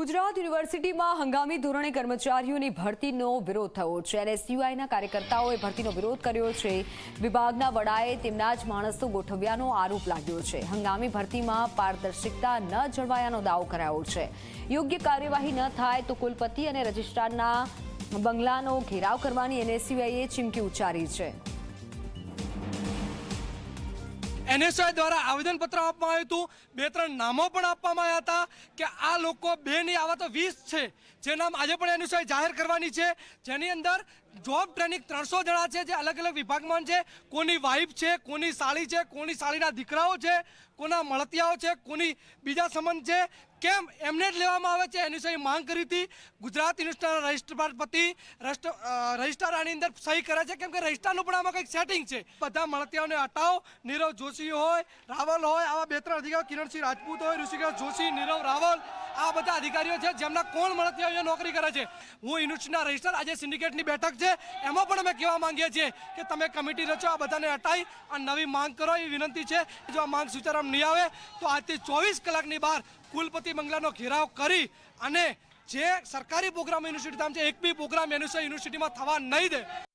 ગુજરાત યુનિવર્સિટીમાં હંગામી ધોરણે કર્મચારીઓની ભરતીનો વિરોધ થયો છે અને એસયુઆઈના કાર્યકર્તાઓએ ભરતીનો વિરોધ કર્યો છે. વિભાગના વડાએ તેમના જ માણસો ગોઠવ્યાનો આરોપ લાગ્યો છે. હંગામી ભરતીમાં પારદર્શિકતા ન જળવાયાનો દાવો કરાયો છે. યોગ્ય કાર્યવાહી ન થાય તો કુલપતિ અને રજિસ્ટ્રારના બંગલાનો ઘેરાવ કરવાની એનએસયુઆઈએ ચીમકી ઉચ્ચારી છે. એનએસઆઈ દ્વારા આવેદનપત્ર આપવામાં આવ્યું હતું. બે, ત્રણ નામો પણ આપવામાં આવ્યા હતા કે આ લોકો બે નહીં આવા તો વીસ છે. જે નામ આજે પણ એનએસઆઈ જાહેર કરવાની છે. જેની અંદર જોબ ટ્રેનિંગ ત્રણસો જણા છે જે અલગ અલગ વિભાગમાં છે. કોની વાઇફ છે, કોની સાળી છે, કોની સાળીના દીકરાઓ છે, કોના મળતિયાઓ છે, કોની બીજા સંબંધ છે. કેમ એમને જ લેવામાં આવે છે એની સહી માંગ કરી હતી. ગુજરાત યુનિવર્સિટીના રજિસ્ટ્રારપતિ રજિસ્ટર રજિસ્ટ્રાર આની અંદર સહી કરે છે. કેમ કે રજિસ્ટ્રારનું પણ આમાં કંઈક સેટિંગ છે. બધા મળતિયાઓને હટાવો. નીરવ જોશી હોય, રાવલ હોય, આવા બે ત્રણ અધિકારીઓ કિરણસિંહ રાજપૂત હોય, ઋષિકેશ જોશી, નીરવ રાવલ આ બધા અધિકારીઓ છે, જેમના કોણ મળતી અહીંયા નોકરી કરે છે. હું યુનિવર્સિટીના રજિસ્ટર આજે સિન્ડિકેટની બેઠક છે, એમાં પણ અમે કહેવા માંગીએ છીએ કે તમે કમિટી રચો, આ બધાને હટાવી આ નવી માંગ કરો એ વિનંતી છે. જો આ માંગ સુચારામ નહીં આવે, તો આજથી ચોવીસ કલાકની બહાર કુલપતિ બંગલાનો ઘેરાવ કરી અને જે સરકારી પ્રોગ્રામ યુનિવર્સિટી નામ છે, એક બી પ્રોગ્રામ યુનિવર્સિટીમાં થવા નહીં દે.